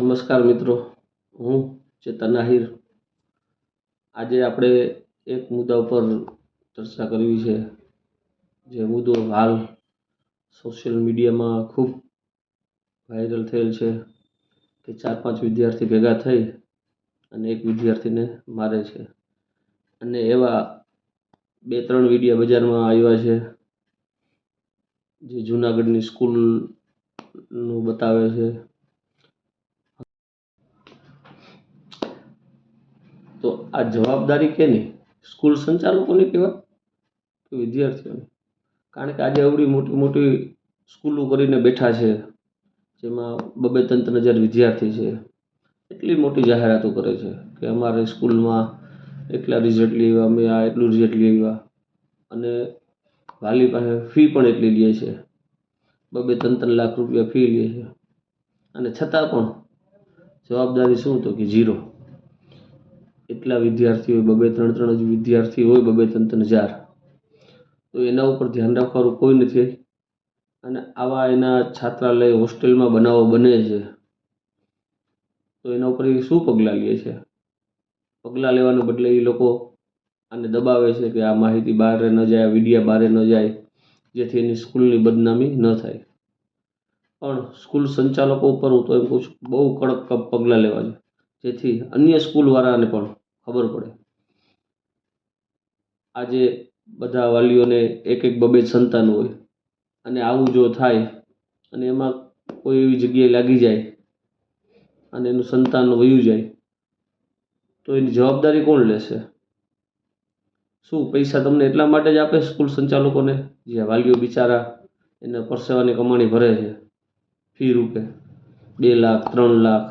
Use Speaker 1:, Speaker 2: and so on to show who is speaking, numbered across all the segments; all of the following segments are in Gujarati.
Speaker 1: નમસ્કાર મિત્રો. હું ચેતન આહિર. આજે આપણે એક મુદ્દા ઉપર ચર્ચા કરવી છે. જે મુદ્દો હાલ સોશિયલ મીડિયામાં ખૂબ વાયરલ થયેલ છે કે ચાર પાંચ વિદ્યાર્થી ભેગા થઈ અને એક વિદ્યાર્થીને મારે છે. અને એવા બે ત્રણ વિડીયા બજારમાં આવ્યા છે જે જૂનાગઢની સ્કૂલનું બતાવે છે. તો આ જવાબદારી કેની? સ્કૂલ સંચાલકોની કહેવાય કે વિદ્યાર્થીઓની? કારણ કે આજે આવડી મોટી મોટી સ્કૂલો કરીને બેઠા છે, જેમાં બબે ત્રણ હજાર વિદ્યાર્થી છે. એટલી મોટી જાહેરાતો કરે છે કે અમારે સ્કૂલમાં એટલા રિઝલ્ટ આવ્યા અમે આ એટલું રિઝલ્ટ આવ્યા અને વાલી પાસે ફી પણ એટલી લે છે. બબે ત્રણ ત્રણ લાખ રૂપિયા ફી લે છે. અને છતાં પણ જવાબદારી શું તો કે ઝીરો એટલા વિદ્યાર્થીઓ બબે ત્રણ ત્રણ જ વિદ્યાર્થી હોય, બબે ત્રણ ત્રણ હજાર. તો એના ઉપર ધ્યાન રાખવાનું કોઈ નથી. અને આવા એના છાત્રાલય હોસ્ટેલમાં બનાવો બને છે. તો એના ઉપર એ શું પગલાં લે છે? પગલાં લેવાને બદલે એ લોકો આને દબાવે છે કે આ માહિતી બહાર ન જાય વિડીયા બહાર ન જાય, જેથી એની સ્કૂલની બદનામી ન થાય. પણ સ્કૂલ સંચાલકો ઉપર હું તો એમ કહું છું, બહુ કડક પગલાં લેવા છે જેથી અન્ય સ્કૂલવાળાને પણ ખબર પડે. આજે બધા વાલીઓને એક એક બબે સંતાન હોય અને આવું જો થાય અને એમાં કોઈ એવી જગ્યાએ લાગી જાય અને એનું સંતાન વયું જાય, તો એની જવાબદારી કોણ લેશે? શું પૈસા તમને એટલા માટે જ આપે સ્કૂલ સંચાલકોને? જે વાલીઓ બિચારા એને પરસેવાની કમાણી ભરે છે, ફી રૂપે બે લાખ, ત્રણ લાખ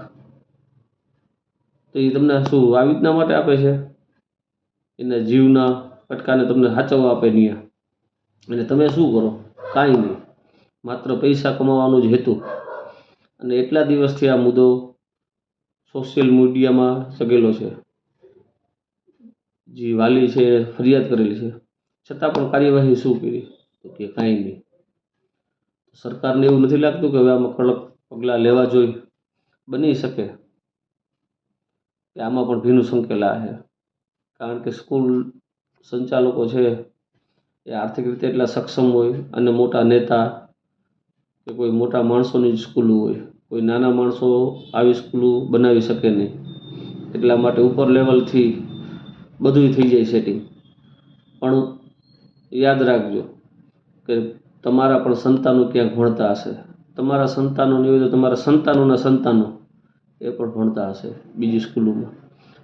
Speaker 1: તો એ તમને શું, આવી રીતના માટે આપે છે? એના જીવના કટકાને તમને સાચવવા આપે નહીં અને તમે શું કરો? કાંઈ નહીં. માત્ર પૈસા કમાવાનો જ હેતુ. અને એટલા દિવસથી આ મુદ્દો સોશિયલ મીડિયામાં સગેલો છે. જે, વાલી છે એ ફરિયાદ કરેલી છે. છતાં પણ કાર્યવાહી શું કરી? તો કે કાંઈ નહીં. સરકારને એવું નથી લાગતું કે હવે આમાં કડક પગલાં લેવા જોઈએ. બની શકે. કે આમાં પણ ભીનું સંકેલા છે. કારણ કે સ્કૂલ સંચાલકો છે, એ આર્થિક રીતે એટલા સક્ષમ હોય અને મોટા નેતા કે કોઈ મોટા માણસોની જ સ્કૂલો હોય, કોઈ નાના માણસો આવી સ્કૂલો બનાવી શકે નહીં. એટલા માટે ઉપર લેવલથી બધુંય થઈ જાય સેટિંગ પણ યાદ રાખજો કે તમારા પણ સંતાનો ક્યાંક ભણતા હશે. તમારા સંતાનો નહીં હોય તો તમારા સંતાનોના સંતાનો એ પણ ભણતા હશે બીજી સ્કૂલોમાં.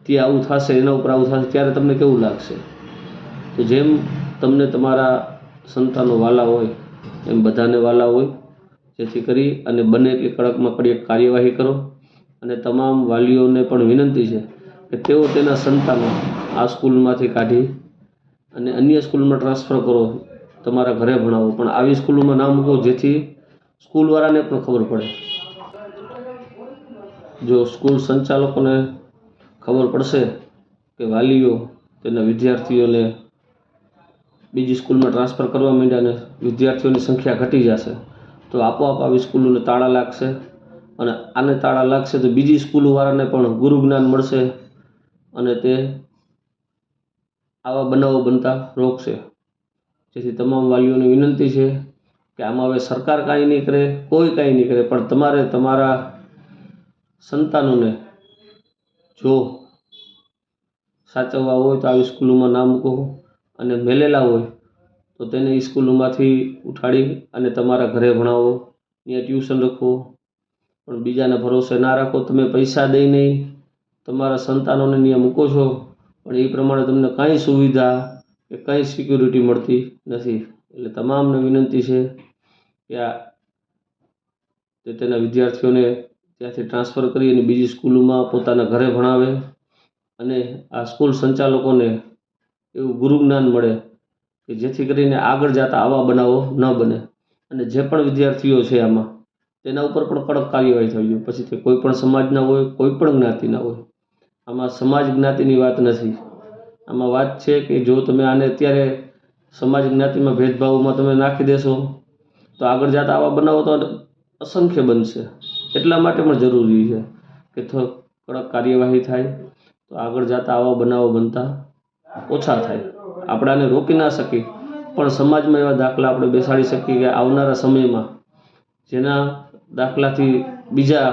Speaker 1: ત્યાં આવું થશે, એના ઉપર આવું થશે, ત્યારે તમને કેવું લાગશે? તો જેમ તમને તમારા સંતાનો વાલા હોય, એમ બધાને વાલા હોય, જેથી કરી અને બને એટલી કડકમાં કડક કાર્યવાહી કરો. અને તમામ વાલીઓને પણ વિનંતી છે કે તેઓ તેના સંતાનો આ સ્કૂલમાંથી કાઢી અને અન્ય સ્કૂલમાં ટ્રાન્સફર કરો. તમારા ઘરે ભણાવો. પણ આવી સ્કૂલોમાં ના મૂકો, જેથી સ્કૂલવાળાને પણ ખબર પડે. જો સ્કૂલ સંચાલકોને ખબર પડશે કે વાલીઓ તેના વિદ્યાર્થીઓને બીજી સ્કૂલમાં ટ્રાન્સફર કરવા માંડ્યા અને વિદ્યાર્થીઓની સંખ્યા ઘટી જશે, તો આપોઆપ આવી સ્કૂલોને તાળા લાગશે અને આને તાળા લાગશે તો બીજી સ્કૂલવાળાને પણ ગુરુ જ્ઞાન મળશે અને તે આવા બનાવો બનતા રોકશે. જેથી તમામ વાલીઓની વિનંતી છે કે આમાં હવે સરકાર કાંઈ નહીં કરે, કોઈ કાંઈ નહીં કરે, પણ તમારે તમારા સંતાનોને જો સાચવવા હોય તો આવી સ્કૂલોમાં ના મૂકો અને મેલેલા હોય તો તેને એ સ્કૂલોમાંથી ઉઠાડી અને તમારા ઘરે ભણાવો. ત્યાં ટ્યુશન રાખો. પણ બીજાના ભરોસે ના રાખો. તમે પૈસા દઈને તમારા સંતાનોને ત્યાં મૂકો છો. પણ એ પ્રમાણે તમને કાંઈ સુવિધા કે કાંઈ સિક્યુરિટી મળતી નથી. એટલે તમામને વિનંતી છે કે આ તેના વિદ્યાર્થીઓને ત્યાંથી ટ્રાન્સફર કરી અને બીજી સ્કૂલમાં પોતાના ઘરે ભણાવે અને આ સ્કૂલ સંચાલકોને એવું ગુરુ જ્ઞાન મળે કે જેથી કરીને આગળ જતા આવા બનાવો ન બને. અને જે પણ વિદ્યાર્થીઓ છે આમાં, તેના ઉપર પણ કડક કાર્યવાહી થવી જોઈએ. પછી તે કોઈ પણ સમાજના હોય, કોઈ પણ જ્ઞાતિના હોય. આમાં સમાજ જ્ઞાતિની વાત નથી. આમાં વાત છે કે જો તમે આને અત્યારે સમાજ જ્ઞાતિમાં ભેદભાવમાં તમે નાખી દેશો, તો આગળ જતા આવા બનાવો તો અસંખ્ય બનશે. એટલા માટે પણ જરૂરી છે કે કડક કાર્યવાહી થાય, તો આગળ જતા આવા બનાવો બનતા ઓછા થાય. આપણે આને રોકી ના શકીએ, પણ સમાજમાં એવા દાખલા આપણે બેસાડી શકીએ કે આવનારા સમયમાં જેના દાખલાથી બીજા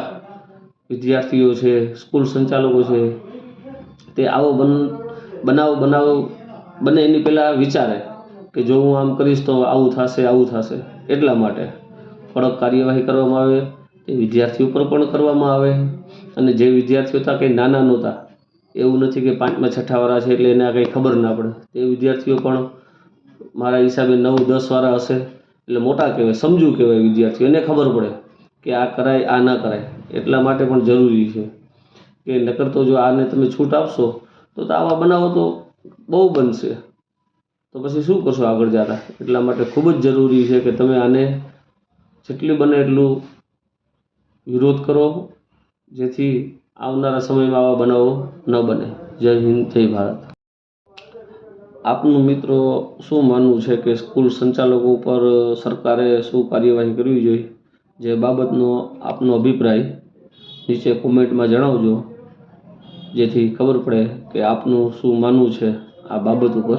Speaker 1: વિદ્યાર્થીઓ છે, સ્કૂલ સંચાલકો છે, તે આવો બન, બનાવ બનાવ બને એની પહેલાં વિચારે કે જો હું આમ કરીશ તો આવું થશે આવું થશે. એટલા માટે કડક કાર્યવાહી કરવામાં આવે તે વિદ્યાર્થીઓ પર પણ કરવામાં આવે. અને જે વિદ્યાર્થીઓ હતા કંઈ નાના નહોતા, એવું નથી કે પાંચમા છઠ્ઠાવાળા છે એટલે એને આ કંઈ ખબર ના પડે. તે વિદ્યાર્થીઓ પણ મારા હિસાબે નવ, દસ વાળા હશે, એટલે મોટા કહેવાય, સમજુ કહેવાય વિદ્યાર્થીઓ. એને ખબર પડે કે આ કરાય, આ ના કરાય. એટલા માટે પણ જરૂરી છે કે નકર તો જો આને તમે છૂટ આપશો તો આવા બનાવો તો બહુ બનશે. તો પછી શું કરશો આગળ જતા? એટલા માટે ખૂબ જ જરૂરી છે કે તમે આને જેટલી બને એટલું વિરોધ કરો, જેથી આવનારા સમયમાં આવા બનાવો ન બને. જય હિન્દ, જય ભારત. આપનું મિત્રો શું માનવું છે કે સ્કૂલ સંચાલકો ઉપર સરકારે શું કાર્યવાહી કરવી જોઈએ? જે બાબતનો આપનો અભિપ્રાય નીચે કોમેન્ટમાં જણાવજો, જેથી ખબર પડે કે આપનું શું માનવું છે આ બાબત ઉપર.